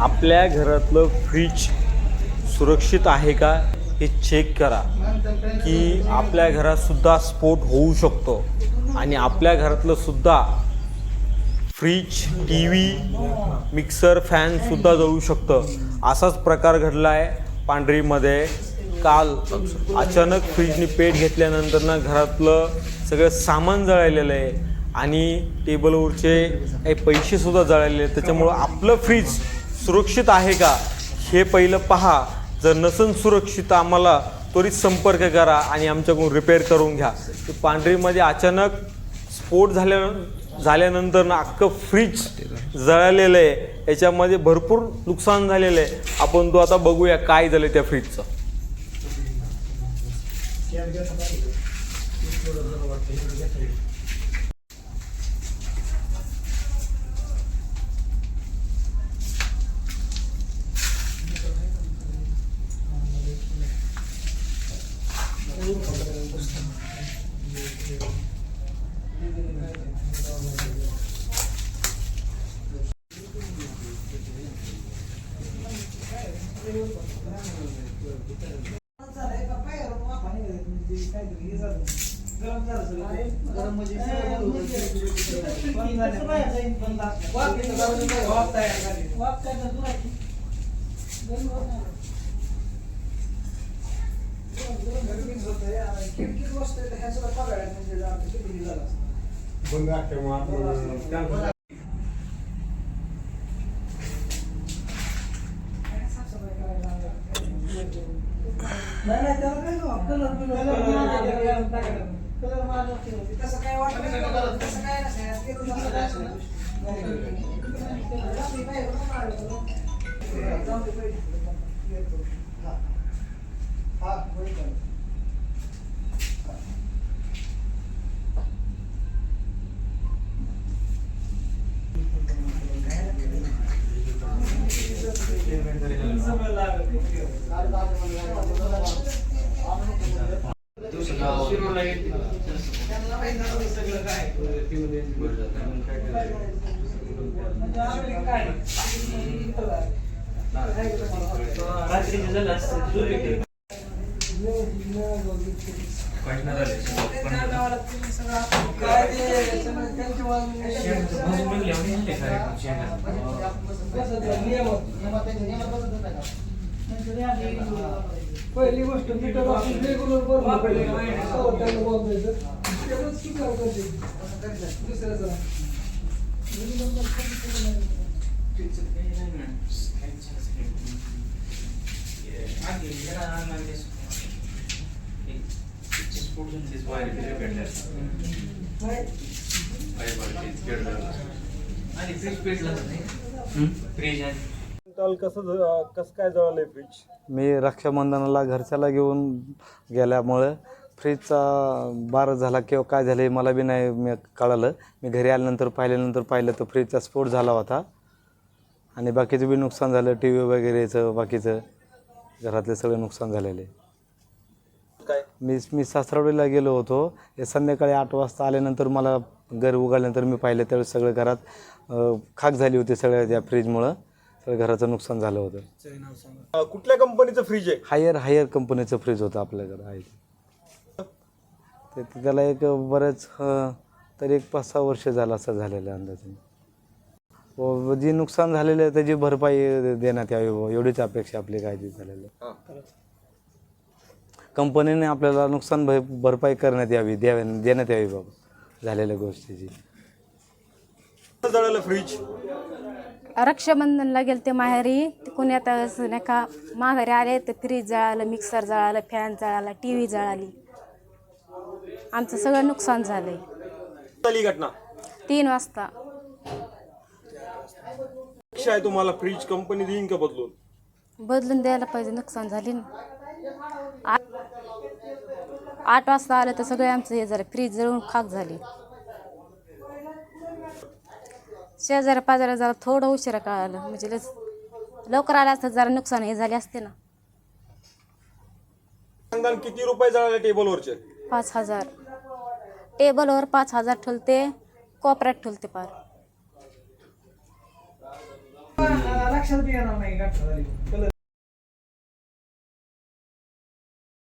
आपल्या घरातलं फ्रीज सुरक्षित आहे का हे चेक करा. की आपल्या घरातसुद्धा स्फोट होऊ शकतो. आणि आपल्या घरातलंसुद्धा फ्रीज टी व्ही मिक्सर फॅनसुद्धा जळू शकतं. असाच प्रकार घडला आहे पांढरीमध्ये. काल अचानक फ्रीजने पेट घेतल्यानंतर ना घरातलं सगळं सामान जळालेलं आहे. आणि टेबलवरचे काही पैसेसुद्धा जळालेले आहेत. त्याच्यामुळं आपलं फ्रीज सुरक्षित आहे का? हे पहिलं पहा. जर नसन सुरक्षित आम्हाला त्वरित संपर्क करा आणि आमच्याकडून रिपेअर करून घ्या. पांढरीमध्ये अचानक स्फोट झाल्या झाल्यानंतर ना अख्खं फ्रीज जळालेलं आहे. याच्यामध्ये भरपूर नुकसान झालेलं आहे. आपण तो आता बघूया काय झालं त्या फ्रीजचं वाप तयार त्याला काय नाही, कलर बिलर कलर मारलं तसं काय वाटत नाही तसं काय नसेल ते तर तसं काय असेल. रात्री काय होतं मारलं. जाऊ दे, पहिले. येतो. हा. हा, होईल चालेल. त्यांना माहीत नव्हतं सगळं काय. म्हणजे आम्ही काय? इथं काय? काय ते सगळं त्यांच्या बाजूने- कसं ते नियम- नियमात नियमात पहिली गोष्ट मीटर आपण रेग्युलर पडले सवय त्यांना बोलायचं तेवढंच स्वीकार करते दुसऱ्याचं नाही. कसं कसं काय जळालंय फ्रीज? मी रक्षाबंधनाला घरच्याला घेऊन गेल्यामुळं फ्रीजचा बार झाला किंवा काय झालं हे मला बी नाही मी कळालं. मी घरी आल्यानंतर पाहिल्यानंतर पाहिलं तर फ्रीजचा स्फोट झाला होता. आणि बाकीचं बी नुकसान झालं टी व्ही वगैरेचं बाकीचं. घरातले सगळं नुकसान झालेलं. काय? मी मी सासरवडीला गेलो होतो. हे संध्याकाळी आठ वाजता आल्यानंतर मला घर उघडल्यानंतर मी पाहिलं त्यावेळेस सगळं घरात अं, खाक झाली होती सगळ्या त्या फ्रीजमुळं. सगळं घराचं नुकसान झालं होतं. अं, कुठल्या कंपनीचं फ्रीज आहे? हायर हायर कंपनीचं फ्रीज होतं आपल्याकडं आहे ते. ते त्याला एक बरेच अं, तरी एक पाच सहा वर्ष झालं असं झालेलं आहे अंदाजे. व जे नुकसान झालेलं आहे त्याची भरपाई देण्यात यावी बुवा, एवढीच अपेक्षा आपली काय ती झालेलं. आहे. कंपनीने आपल्याला नुकसान भर भरपाई करण्यात यावी द्यावी देण्यात यावी बाबा झालेल्या गोष्टीची. कसं जळालं फ्रीज रक्षाबंधनला गेले ते माहेरी असं नाही का माघारी आले तर फ्रीज जळालं मिक्सर जळालं फॅन जळाला टी व्ही जळाली. आमचं सगळं नुकसान झालंय. झाली घटना? तीन वाजता. अपेक्षा आहे तुम्हाला फ्रीज कंपनी देईन का बदलून? बदलून द्यायला पाहिजे नुकसान झाली ना. आठ आठ वाजता आलं तर सगळे आमचं हे झालं फ्रीज जळून खाक झाली. शेजाऱ्या पाजाऱ्या जरा थोडं उशिरा कळालं. म्हणजे लस लवकर आलं असतं जरा नुकसान हे झाले असते ना. सांगाल किती रुपये जळाले टेबलवरचे? पाच हजार. टेबलवर पाच हजार ठेवते कोपऱ्यात ठेवते पार. लक्षात बी येणार नाही गाठ झाली. कलर